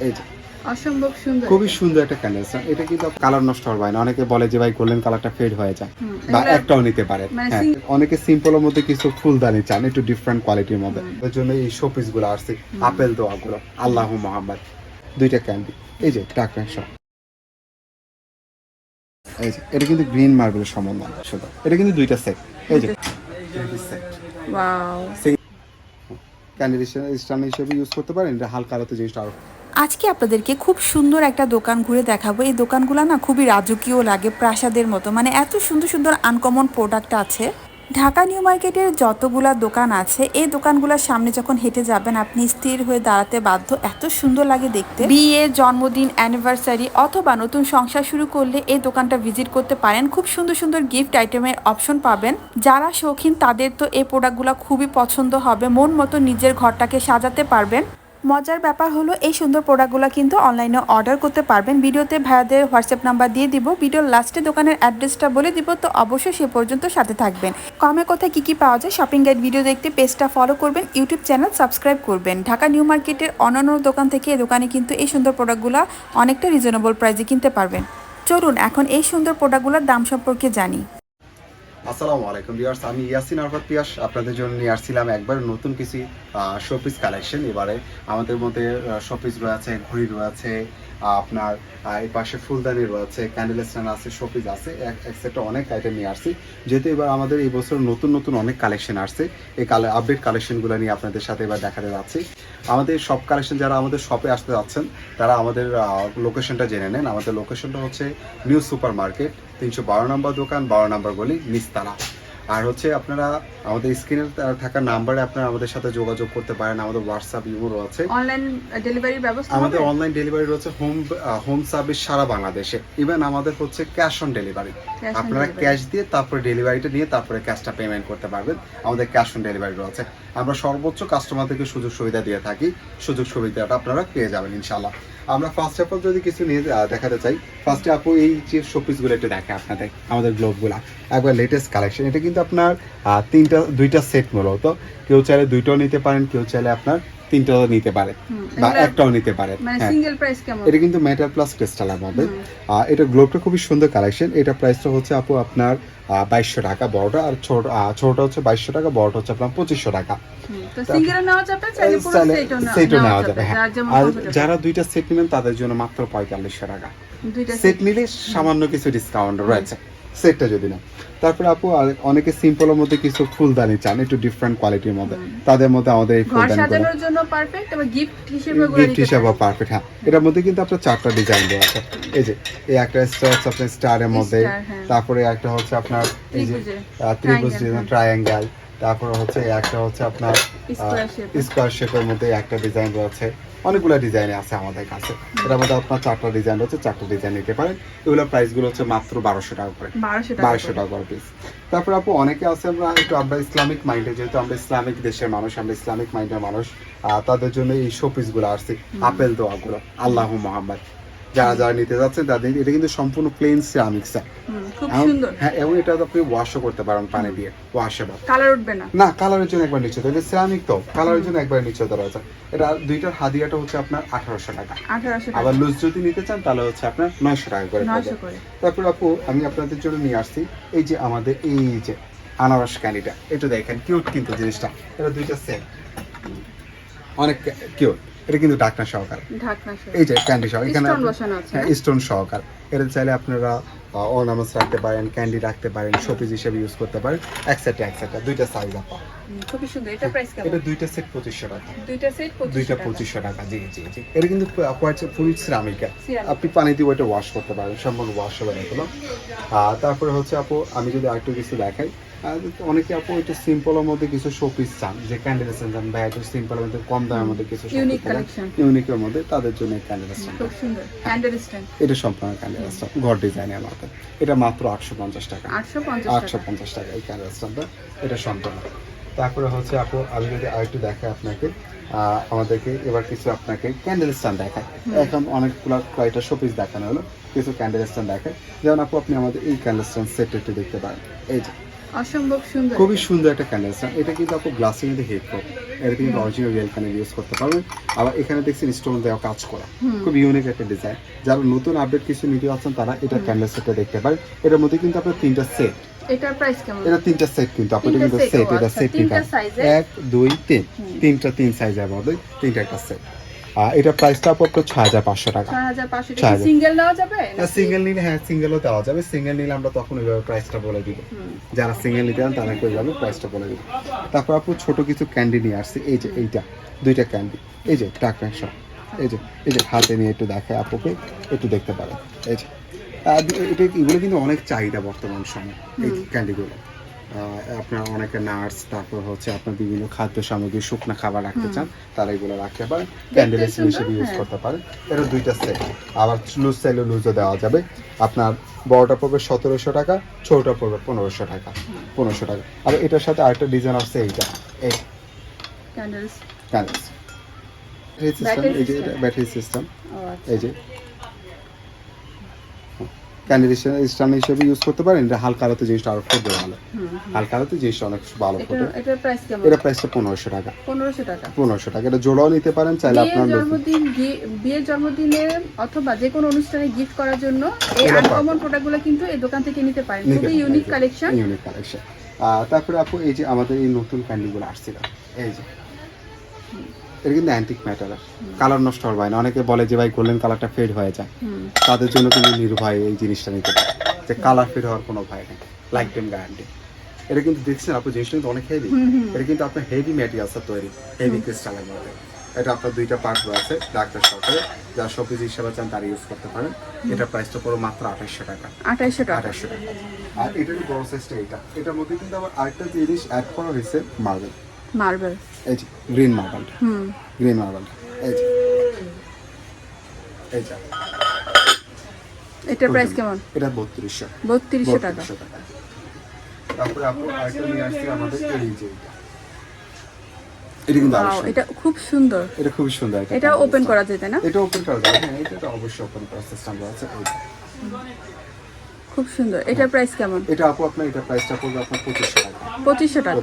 এই যে অসম্ভব সুন্দর খুবই সুন্দর একটা ক্যান্ডেল এটা কিন্তু কালার নষ্ট হবে না অনেকে বলে যে ভাই গোল্ডেন কালারটা ফেড হয়ে যায় বা একটাও নিতে পারে মানে হ্যাঁ অনেকে সিম্পলের মধ্যে কিছু ফুলদানি চান একটু ডিফারেন্ট কোয়ালিটির মধ্যে এর জন্য এই শোপিসগুলো আসছে আপেল দোয়া গুলো আল্লাহ মোহাম্মদ দুইটা ক্যান্ডি এই যে টাকা সব এই যে এটা কিন্তু গ্রিন মার্বেলের সম্বন্ধ শুধু এটা কিন্তু দুইটা সেট এই যে ক্যান্ডি স্ট্যান্ড হিসেবে ইউজ করতে পারেন এটা হালকা আলোতে জিনিসটা আরও আজকে আপনাদেরকে খুব সুন্দর একটা দোকান ঘুরে দেখাবো। এই দোকানগুলো না খুবই রাজকীয় লাগে, প্রাসাদের মতো। মানে এত সুন্দর সুন্দর আনকমন প্রোডাক্ট আছে। ঢাকা নিউ মার্কেটের যতগুলা দোকান আছে, এই দোকানগুলোর সামনে যখন হেঁটে যাবেন, আপনি স্থির হয়ে দাঁড়াতে বাধ্য। এত সুন্দর লাগে দেখতে। বিয়ে, জন্মদিন অ্যানিভার্সারি অথবা নতুন সংসার শুরু করলে এই দোকানটা ভিজিট করতে পারেন। খুব সুন্দর সুন্দর গিফট আইটেমের অপশন পাবেন। যারা শৌখিন, তাদের তো এই প্রোডাক্টগুলো খুবই পছন্দ হবে। মন মতো নিজের ঘরটাকে সাজাতে পারবেন। মজার ব্যাপার হলো এই সুন্দর প্রোডাক্টগুলো কিন্তু অনলাইনে অর্ডার করতে পারবেন। ভিডিওতে ভাইয়াদের হোয়াটসঅ্যাপ নাম্বার দিয়ে দিব। ভিডিওর লাস্টে দোকানের অ্যাড্রেসটা বলে দিব। তো অবশ্যই সে পর্যন্ত সাথে থাকবেন। কমে কোথায় কী কী পাওয়া যায় শপিং গাইড ভিডিও দেখতে পেজটা ফলো করবেন ইউটিউব চ্যানেল সাবস্ক্রাইব করবেন। ঢাকা নিউ মার্কেটের অন্যান্য দোকান থেকে এই দোকানে কিন্তু এই সুন্দর প্রোডাক্টগুলো অনেকটা রিজনেবল প্রাইসে কিনতে পারবেন। চলুন এখন এই সুন্দর প্রোডাক্টগুলোর দাম সম্পর্কে জানি। আসসালামু আলাইকুম ভিউয়ার্স, আমি ইয়াসিন আরফাত পিয়াস। আপনাদের জন্য নিয়ে আসছিলাম একবার নতুন কিছু শোপিস কালেকশন এবারে আমাদের মধ্যে শোপিস রয়েছে, ঘড়ি রয়েছে আপনার এই পাশে ফুলদানি রয়েছে ক্যান্ডেল স্ট্যান্ড আছে শোপিস আছে এক্সেট্রা অনেক আইটেম নিয়ে আসছি। যেহেতু এবার আমাদের এই বছর নতুন নতুন অনেক কালেকশন আসছে, এই কালে আপডেট কালেকশনগুলো নিয়ে আপনাদের সাথে এবার দেখাতে যাচ্ছি। আমাদের সব কালেকশন যারা আমাদের শপে আসতে যাচ্ছেন, তারা আমাদের লোকেশনটা জেনে নেন। আমাদের লোকেশনটা হচ্ছে নিউ সুপার মার্কেট তিনশো বারো নম্বর দোকান বারো নম্বর গলি নিস্তালা আর হচ্ছে আপনারা আমাদের স্ক্রিনে থাকা নাম্বারে আপনারা আমাদের সাথে যোগাযোগ করতে পারেন আমাদের হোয়াটসঅ্যাপ ইমোরও আছে অনলাইন ডেলিভারির ব্যবস্থা আমাদের অনলাইন ডেলিভারি রয়েছে হোম হোম সার্ভিস সারা বাংলাদেশে। ইভেন আমাদের হচ্ছে ক্যাশ অন ডেলিভারি আপনারা ক্যাশ দিয়ে তারপরে ডেলিভারিটা নিয়ে তারপরে ক্যাশটা পেমেন্ট করতে পারবেন। আমাদের ক্যাশ অন ডেলিভারি রয়েছে। আমরা সর্বোচ্চ কাস্টমারদেরকে সুযোগ সুবিধা দিয়ে থাকি। সুযোগ সুবিধাটা আপনারা পেয়ে যাবেন ইনশাল্লাহ আমরা ফার্স্ট অফ অল যদি কিছু নিয়ে দেখাতে চাই ফার্স্টে আপু এই যে শোপিসগুলো একটু দেখে আপনাদের, আমাদের গ্লোভগুলো একবার লেটেস্ট কালেকশন এটা কিন্তু আপনার তিনটা, দুইটা সেট মূলত। কেউ চাইলে দুইটাও নিতে পারেন, কেউ চাইলে আপনার তিনটাও নিতে পারে বা একটাও নিতে পারেন মানে হ্যাঁ। এটা কিন্তু মেটাল প্লাস ক্রিস্টালের মধ্যে এটা গ্লোবটা খুবই সুন্দর কালেকশন এটা প্রাইসটা হচ্ছে আপু আপনার বাইশশো টাকা বড়টা আর ছোট ছোটটা হচ্ছে বাইশশো টাকা বড়টা হচ্ছে আপনার পঁচিশশো টাকা। পুরো সেটও সেটও নেওয়া যাবে। হ্যাঁ। আর যারা দুইটা সেট নেবেন তাদের জন্য মাত্র পঁয়তাল্লিশশো টাকা। সেট নিলে সামান্য কিছু ডিসকাউন্ট রয়েছে। সেটটা যদি না তারপরে আপু অনেকে সিম্পলের মধ্যে কিছু ফুলদানি চান একটু ডিফারেন্ট কোয়ালিটির মধ্যে তাদের মধ্যে আমাদের এই ফুলদানি সাজানোর জন্য পারফেক্ট আবার গিফট হিসেবে গিফট হিসাবে। পারফেক্ট হ্যাঁ এটার মধ্যে কিন্তু আপনার চারটা ডিজাইন দেওয়া আছে এই যে এই একটা স্টার আপনার স্টারের মধ্যে হ্যাঁ। তারপরে একটা হচ্ছে আপনার এই যে ত্রিভুজ হ্যাঁ। ট্রায়াঙ্গেল তারপরে হচ্ছে একটা হচ্ছে আপনার। স্কোয়ার শেপের মধ্যে একটা ডিজাইন রয়েছে অনেকগুলো ডিজাইন আছে আমাদের কাছে। এটার মধ্যে আপনার চারটা ডিজাইন হচ্ছে চারটা ডিজাইন নিতে পারেন। এগুলো প্রাইসগুলো হচ্ছে মাত্র বারোশো টাকা করে। 1200 টাকা বারোশো। টাকা করে পিস তারপর আপু অনেকে আছে আমরা একটু আমরা ইসলামিক মাইন্ডে যেহেতু আমরা ইসলামিক দেশের মানুষ আমরা ইসলামিক মাইন্ডের মানুষ আহ, তাদের জন্য এই শোপিসগুলো আসছে আপেল দোয়াগুলো আল্লাহ মোহাম্মদ। যারা যারা নিতে যাচ্ছেন তাদের এটা কিন্তু সম্পূর্ণ প্লেন সিরামিক্স হুম, খুব সুন্দর। হ্যাঁ এবং এটা আপনি ওয়াশও করতে পারেন পানি দিয়ে ওয়াশেবল কালার উঠবে না। না কালারের জন্য একবার নিশ্চিত। এটা সিরামিক তো কালারের জন্য একবার রয়েছে এটা দুইটার হাদিয়াটা হচ্ছে আপনার আঠারোশো টাকা। আবার লুজ যদি নিতে চান তাহলে হচ্ছে আপনার নয়শো টাকা করে তারপর আপু আমি আপনাদের জন্য নিয়ে আসছি। এই যে আমাদের এই যে আনারস ক্যান্ডিটা এটা দেখেন কিউট কিন্তু জিনিসটা। এটা দুইটা সেট অনেক কিউট এটা কিন্তু ডাকনা সহকার। এই যে ক্যান্ডি সহ এখানে হ্যাঁ স্টোন সহকার। এটা চাইলে আপনারা অর্নামেন্টস রাখতে পারেন ক্যান্ডি রাখতে পারেন শোপিস হিসেবে ইউজ করতে পারেন। দুইটা সাইজ আপা খুবই সুন্দর। এটা প্রাইস কেমন? এটা দুইটা সেট পঁচিশশো টাকা। দুইটা সেট দুইটা টাকা। জি জি জি। এটা কিন্তু ফুল সিরামিকা আপনি পানি দিয়ে ওইটা ওয়াশ করতে পারেন সম্পূর্ণ ওয়াশ হবে আর তারপরে হচ্ছে আপু আমি যদি আরেকটু কিছু দেখাই। অনেকে আপু একটু সিম্পলের মধ্যে কিছু শোপিস চান যে ক্যান্ডেল চান বা একটু সিম্পলের মধ্যে কম দামের মধ্যে কিছু Unique collection। ইউনিকের মধ্যে তাদের জন্য ক্যান্ডেল খুব সুন্দর। ক্যান্ডেল স্ট্যান্ড এটা সম্পূর্ণ ক্যান্ডেল ঘর ডিজাইনের মধ্যে। এটা মাত্র আটশো পঞ্চাশ টাকা। আটশো পঞ্চাশ আটশো টাকা এই ক্যান্ডেল স্ট্যান্ডটা এটা সম্পূর্ণ। তারপরে হচ্ছে আপু আমি যদি আরেকটু দেখাই আপনাকে আমাদেরকে এবার কিছু আপনাকে ক্যান্ডেল স্ট্যান্ড দেখায় এখন অনেকগুলো কয়েকটা শোপিস দেখানো হলো কিছু ক্যান্ডেল স্ট্যান্ড দেখায় যেমন আপু আপনি আমাদের এই ক্যান্ডেল স্ট্যান্ড সেট একটু দেখতে পারেন। এই যে। অসম্ভব সুন্দর খুবই সুন্দর একটা ক্যান্ডেল এটা কিন্তু আপনি গ্লাসের মধ্যে হেড করো এটা কিন্তু অরিজিনাল রিয়েল ক্যান্ডেল ইউজ করতে পারবেন। আবার এখানে দেখছেন স্টোন দেওয়া কাজ করা। খুব ইউনিক একটা ডিজাইন যারা নতুন আপডেট কিছু নিতে আছেন তারা এটা ক্যান্ডেল সেটটা দেখতে পারেন। এটার মধ্যে কিন্তু আপনার তিনটা সেট এটার প্রাইস কেমন? এটা তিনটা সেট কিন্তু আপনার কিন্তু সেট এটা আচ্ছা, সেট তিনটা নিতে size এর? এক দুই তিন। তিনটা তিন সাইজের মধ্যে তিনটা একটা সেট এটা প্রাইসটা আপনার ছয় হাজার পাঁচশো টাকা। সিঙ্গেল নেওয়া যাবে? সিঙ্গেল নিলে হ্যাঁ সিঙ্গেলও দেওয়া যাবে। সিঙ্গেল নিলে আমরা তখন ওইভাবে প্রাইসটা বলে দিব। যারা সিঙ্গেল নিতে চান তাদেরকে ওইভাবে প্রাইসটা বলে দিব। তারপর আপু ছোট কিছু ক্যান্ডি নিয়ে আসছে। এই যে এইটা দুইটা ক্যান্ডি এই যে টাকা সব এই যে এই যে হাতে নিয়ে একটু দেখায় আপুকে একটু দেখতে পারেন। এই যে। এটা এগুলো কিন্তু অনেক চাহিদা বর্তমান সময় এই। ক্যান্ডিগুলো আপনার অনেকে নার্স তারপর হচ্ছে আপনার বিভিন্ন খাদ্য সামগ্রী শুকনো খাবার রাখতে চান তারা এগুলো রাখতে পারেন ক্যান্ডেল সুন্দর, হিসেবে ইউজ। করতে পারেন এটা দুইটা সেট আবার লুজ চাইলে লুজও দেওয়া যাবে। আপনার বড়টা পড়বে সতেরোশো টাকা ছোটটা পড়বে পনেরোশো টাকা। পনেরোশো টাকা। আর এটার সাথে আরেকটা ডিজাইন আসছে এইটা। এই Candles। ক্যান্ডেলস সিস্টেম এই যে ব্যাটারি সিস্টেম আচ্ছা। এই যে ক্যান্ডেল স্ট্যান্ড হিসেবে ইউজ করতে পারেন। এটা হালকা আলোতে জিনিসটা আরও ফুটবে ভালো। হালকা আলোতে জিনিসটা অনেক ভালো এটা- ফুটে এটার প্রাইস কেমন? এটা প্রাইসটা পনেরোশো টাকা। পনেরোশো টাকা। পনেরোশো টাকা। এটা জোড়াও নিতে পারেন চাইলে আপনার জন্মদিন বিয়ের জন্মদিনে অথবা যে কোনো অনুষ্ঠানে গিফট করার জন্য এই আনকমন প্রোডাক্টগুলো কিন্তু এই দোকান থেকে নিতে পারেন। খুবই ইউনিক কালেকশন ইউনিক কালেকশন তারপরে আপু এই যে আমাদের এই নতুন ক্যান্ডিগুলো আসছিল। এই যে এটা কিন্তু অ্যান্টিক ম্যাটার কালার নষ্ট হবে না। অনেকে বলে যে ভাই গোল্ডেন কালারটা ফেড হয়ে যায়। তাদের জন্য তুমি নির্ভয় এই জিনিসটা নিতে পারো। যে কালার ফেড হওয়ার কোনো ভয় নেই। লাইফ টাইম গ্যারান্টি এটা কিন্তু দেখছেন আপু জিনিসটা কিন্তু অনেক হেভি। এটা কিন্তু আপনার হেভি ম্যাটেরিয়ালসের তৈরি। হেভি ক্রিস্টালের মধ্যে। এটা আপনার দুইটা পার্ট রয়েছে ডাক্তার সহকারে যারা শপিস হিসাবে চান তারা ইউজ করতে পারেন। এটা প্রাইসটা পুরো মাত্র আঠাশশো টাকা। আঠাইশশো টাকা। আঠাশশো টাকা। আর এটার বড় সাইজটা এটা এটার মধ্যে কিন্তু আবার আরেকটা জিনিস অ্যাড করা হয়েছে মার্বেল মার্বেল। এই যে গ্রিন মার্বেলটা। হুম। গ্রিন মার্বেলটা। এই যে। এই যে। এটার প্রাইস কেমন? এটা টাকা। তারপরে আপু আরেকটা নিয়ে আসছে আমাদের এই যে এটা। এটা কিন্তু আরও সুন্দর। এটা খুব সুন্দর। এটা সুন্দর এটা এটা ওপেন করা যায় না? এটা ওপেন করা যাবে হ্যাঁ এটা অবশ্যই ওপেন করার সিস্টেম রয়েছে খুব সুন্দর। এটার প্রাইস কেমন? এটা আপু আপনার এটা প্রাইসটা পড়বে আপনার পঁচিশশো টাকা। পঁচিশশো টাকা।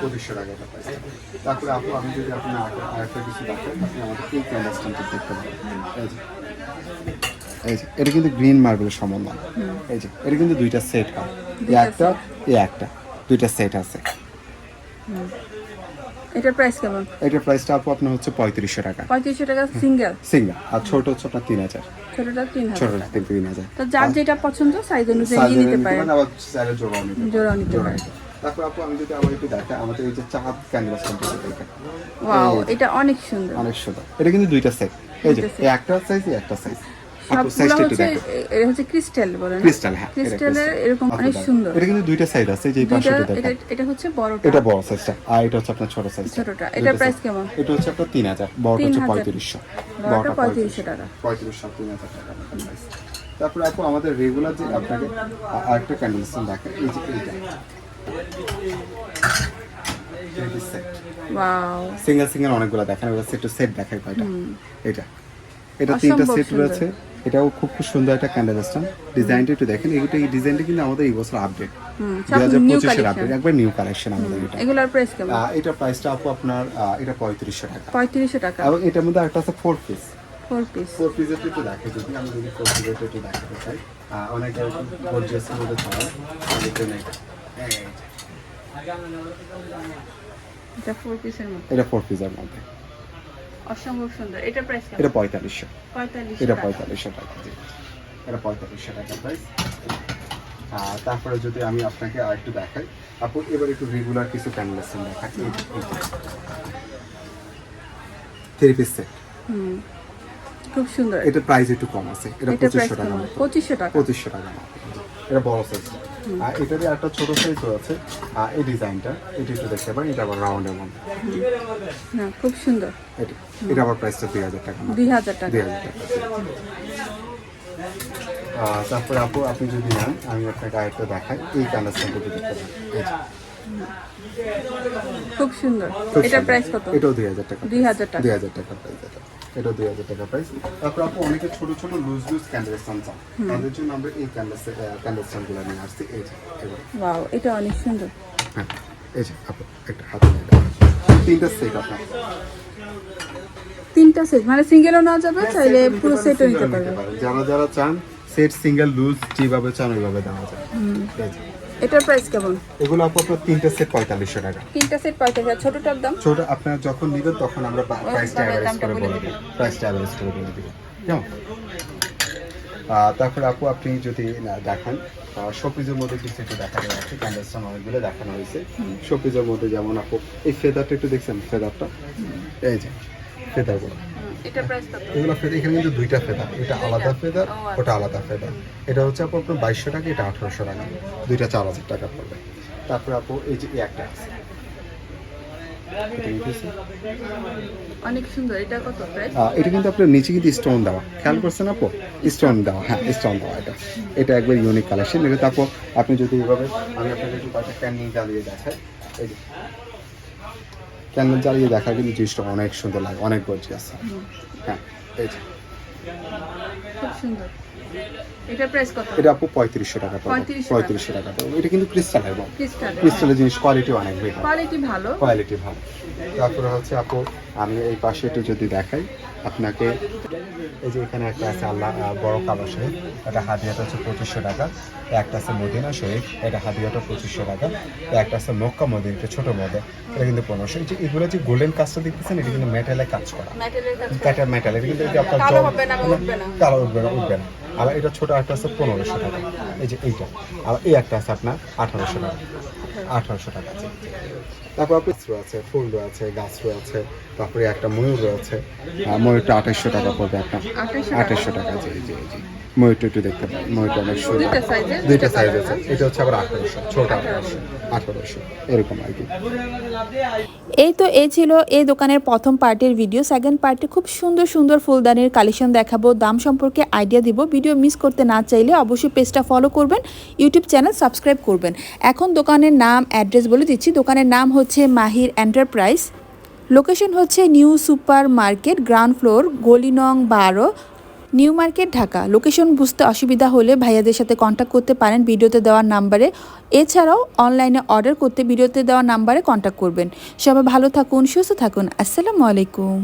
পঁচিশশো টাকা এটা তারপরে আপু আমি যদি আপনার আর- আরেকটা কিছু দেখাই আপনি আমাদের এই দেখতে পারেন এই যে এই যে এটা কিন্তু গ্রিন মার্বেলের সম্বন্ধ এই যে এটা কিন্তু দুইটা সেট হয় এই একটা এই একটা দুইটা সেট আছে। এটার প্রাইস কেমন? এটার প্রাইসটা আপু আপনার হচ্ছে পঁয়ত্রিশশো টাকা। পঁয়ত্রিশশো টাকা সিঙ্গেল সিঙ্গেল আর ছোট হচ্ছে আপনার তিন হাজার। ছোটটা তিন হাজার তিন তিন হাজার। তো যার যেটা পছন্দ সাইজ অনুযায়ী নিতে নিতে পারেন। পারেন, আবার চাইলে জোড়াও নিতে জোড়াও নিতে জোড়া পারেন। নিতে পারেন। তারপর আপু আমি যদি আবার একটু দেখাই আমাদের এই যে চাঁদ ক্যান্ডেল ওয়াও এটা অনেক সুন্দর। অনেক সুন্দর। এটা কিন্তু দুইটা সেট এই যে একটা সাইজ একটা সাইজ ক্রিস্টাল হ্যাঁ এটা ক্রিস্টালের crystal। এরকম অনেক সুন্দর। এটা কিন্তু দুইটা সাইজ আছে যে এই দুইটা পাশেটা এটা হচ্ছে বড়টা। এটা বড় সাইজটা আর এটা হচ্ছে আপনার ছোট সাইজ ছোটটা। এটার price কেমন? এটা হচ্ছে আপনার তিন হাজার। বড়টা হচ্ছে 3000 পঁয়ত্রিশশো। বড়টা 3500 টাকা। তারপরে আপু আমাদের রেগুলার যে আপনাকে আরেকটা কন্ডিশন দেখেন। এই যে এইটা। সিঙ্গেল সিঙ্গেল অনেকগুলো দেখেন সেট টু সেট দেখায় কয়টা এটা। এটা তিনটা সেট রয়েছে। এটাও খুব খুব সুন্দর একটা ক্যান্ডেল স্ট্যান্ড ডিজাইনটা একটু দেখেন এইটা এই ডিজাইনটা কিন্তু আমাদের এই বছর আপডেট দুই সব হাজার পঁচিশের আপডেট একবার নিউ কালেকশন আমাদের এটা। এগুলোর প্রাইস কেমন? এটা প্রাইসটা আপু আপনার এটা পঁয়ত্রিশশো টাকা। পঁয়ত্রিশশো টাকা। এবং এটার মধ্যে একটা আছে four piece four piece four পিসের একটু দেখে যদি আমি যদি ফোর পিসের একটু দেখাতে চাই। আহ, গর্জিয়াসের মধ্যে চায় আমাদের জন্য এটা এই যে, এটা ফোর পিসের মতো এটা ফোর পিসের মধ্যে। অসম্ভব সুন্দর। এটার প্রাইস কেমন? এটা এটা টাকা। জি। এটা টাকা প্রাইস আর তারপরে যদি আমি আপনাকে আর একটু দেখাই আপু এবার একটু রেগুলার কিছু ক্যান্ডেলসন দেখাই। Three piece set hmm. খুব সুন্দর। এটা প্রাইস একটু কম আছে। এটা এটা প্রাইস পঁচিশশো টাকা কেমন মতো। পঁচিশশো টাকা। পঁচিশশো টাকা মতো। এটা বড় সাইজ আর এটারই একটা ছোট সাইজ আছে। আর এই ডিজাইনটা এটা একটু দেখতে পারেন এটা আবার রাউন্ডের মধ্যে। না খুব সুন্দর। এটা এটা আবার প্রাইসটা দুই হাজার টাকা। দুই হাজার টাকা। দুই হাজার টাকা। তারপরে আপু আপনি যদি নেন আমি আপনাকে আরেকটা দেখাই। এই কানেকশনটা দেখতে পারেন। খুব সুন্দর। এটা প্রাইস কত? এটাও দুই হাজার টাকা। দুই হাজার টাকা। দুই হাজার টাকা প্রাইস এটা। এটা দুই হাজার টাকা প্রাইস তারপর আপু অনেকে ছোট ছোট লুজ লুজ ক্যান্ডেলস্টান চান। তাদের জন্য আমরা এই ক্যান্ডেলস ক্যান্ডেলস্টানগুলো নিয়ে আসছি। এই ওয়াও এটা অনেক সুন্দর। হ্যাঁ এই যে আপু একটা হাতে তিনটা সেট আপনার। তিনটা সেট মানে সিঙ্গেলও নেওয়া যাবে চাইলে পুরো সেটও নিতে পারবে যারা যারা চান সেট সিঙ্গেল লুজ যেভাবে চান ওইভাবে দেওয়া যায়। এটার প্রাইস কেমন? এগুলো আপু আপনার তিনটা সেট পঁয়তাল্লিশশো টাকা। তিনটা সেট পঁয়ত্রিশ হাজার ছোটটার দাম? ছোট আপনার যখন নিবেন তখন আমরা প্রাইসটা অ্যাভারেজ করে বলে দিই প্রাইসটা অ্যাভারেজ করে বলে দিব। কেমন? তারপরে আপু আপনি যদি দেখান শোপিজের মধ্যে কিছু একটু দেখানো আছে ক্যান্ডেলস্টান অনেকগুলো দেখানো হয়েছে। শোপিজের মধ্যে যেমন আপু এই ফেদারটা একটু দেখছেন ফেদারটা এই যে ফেদারগুলো এটার প্রাইস কত? এগুলো এখানে কিন্তু দুইটা ফেদার এটা আলাদা ফেদার আচ্ছা। ওটা আলাদা ফেদার এটা হচ্ছে আপু আপনার বাইশশো টাকা এটা আঠারোশো টাকা। দুইটা চার হাজার টাকা পড়বে। তারপরে আপু এই যে একটা আছে। এটা অনেক সুন্দর। এটা কত প্রাইস? এটা কিন্তু আপনার নিচে কিন্তু স্টোন দেওয়া। খেয়াল করছেন আপু? স্টোন দেওয়া হ্যাঁ স্টোন দেওয়া এটা। এটা একবার ইউনিক কালেকশন এটা তারপর আপনি যদি এইভাবে আমি আপনাকে একটু কয়েকটা ক্যান্ডেল জ্বালিয়ে দেখাই। এই ক্যান্ডেল জ্বালিয়ে দেখা কিন্তু জিনিসটা অনেক সুন্দর লাগে অনেক গর্জিয়াস হ্যাঁ। এই এটা আপু পঁয়ত্রিশশো টাকা পড়বে 3500 টাকা। পঁয়ত্রিশশো টাকা এটা কিন্তু ক্রিস্টাল ক্রিস্টালের জিনিস কোয়ালিটি অনেক বেটার কোয়ালিটি ভালো। কোয়ালিটি ভালো। তারপরে হচ্ছে আপু আমি এই পাশে একটু যদি দেখাই। আপনাকে এই যে এখানে একটা আছে আল্লাহ বড় কালো শহীদ এটা হাদিয়াটা হচ্ছে পঁচিশশো টাকা একটা আছে মদিনা শহীদ এটা হাদিয়াটা পঁচিশশো টাকা একটা আছে মক্কা মদিন এটা ছোটো মদে এটা কিন্তু পনেরোশো। এই যে এগুলো যে গোল্ডেন কাজটা দেখতেছেন এটা কিন্তু মেটালে কাজ করা। কাটা মেটাল এটা কিন্তু আপনার জল- হবে উঠবে না। কালো উঠবে না উঠবে না। আর এটা ছোট একটা আছে পনেরোশো টাকা এই যে এইটা। আর এই একটা আছে আপনার আঠারোশো টাকা। আঠারোশো টাকা আছে। তারপর আপনি আছে ফুল রয়েছে গাছ রয়েছে তারপরে একটা ময়ূর রয়েছে। ময়ূরটা আঠাশশো টাকা পড়বে একটা। 2800 টাকা। আঠাশশো টাকা জি জি জি। ময়ূরটা একটু দেখতে পারেন ময়ূরটা অনেক সুন্দর। দুইটা সাইজ আছে। এটা হচ্ছে আবার আঠারোশো ছোট আঠারোশো আঠারোশো এরকম আর কি। এই তো এই ছিল এই দোকানের প্রথম পার্টির ভিডিও সেকেন্ড পার্টে খুব সুন্দর সুন্দর ফুলদানির কালেকশন দেখাবো দাম সম্পর্কে আইডিয়া দিব। ভিডিও মিস করতে না চাইলে অবশ্যই পেজটা ফলো করবেন ইউটিউব চ্যানেল সাবস্ক্রাইব করবেন। এখন দোকানের নাম অ্যাড্রেস বলে দিচ্ছি। দোকানের নাম হচ্ছে মাহির এন্টারপ্রাইজ লোকেশন হচ্ছে New Super Market ground floor গলি নং বারো নিউ মার্কেট, ঢাকা। লোকেশন বুঝতে অসুবিধা হলে ভাইয়াদের সাথে কন্ট্যাক্ট করতে পারেন। ভিডিওতে দেওয়ার নাম্বারে। এছাড়াও অনলাইনে অর্ডার করতে ভিডিওতে দেওয়ার নাম্বারে কন্ট্যাক্ট করবেন। সবাই ভালো থাকুন, সুস্থ থাকুন। আসসালামু আলাইকুম।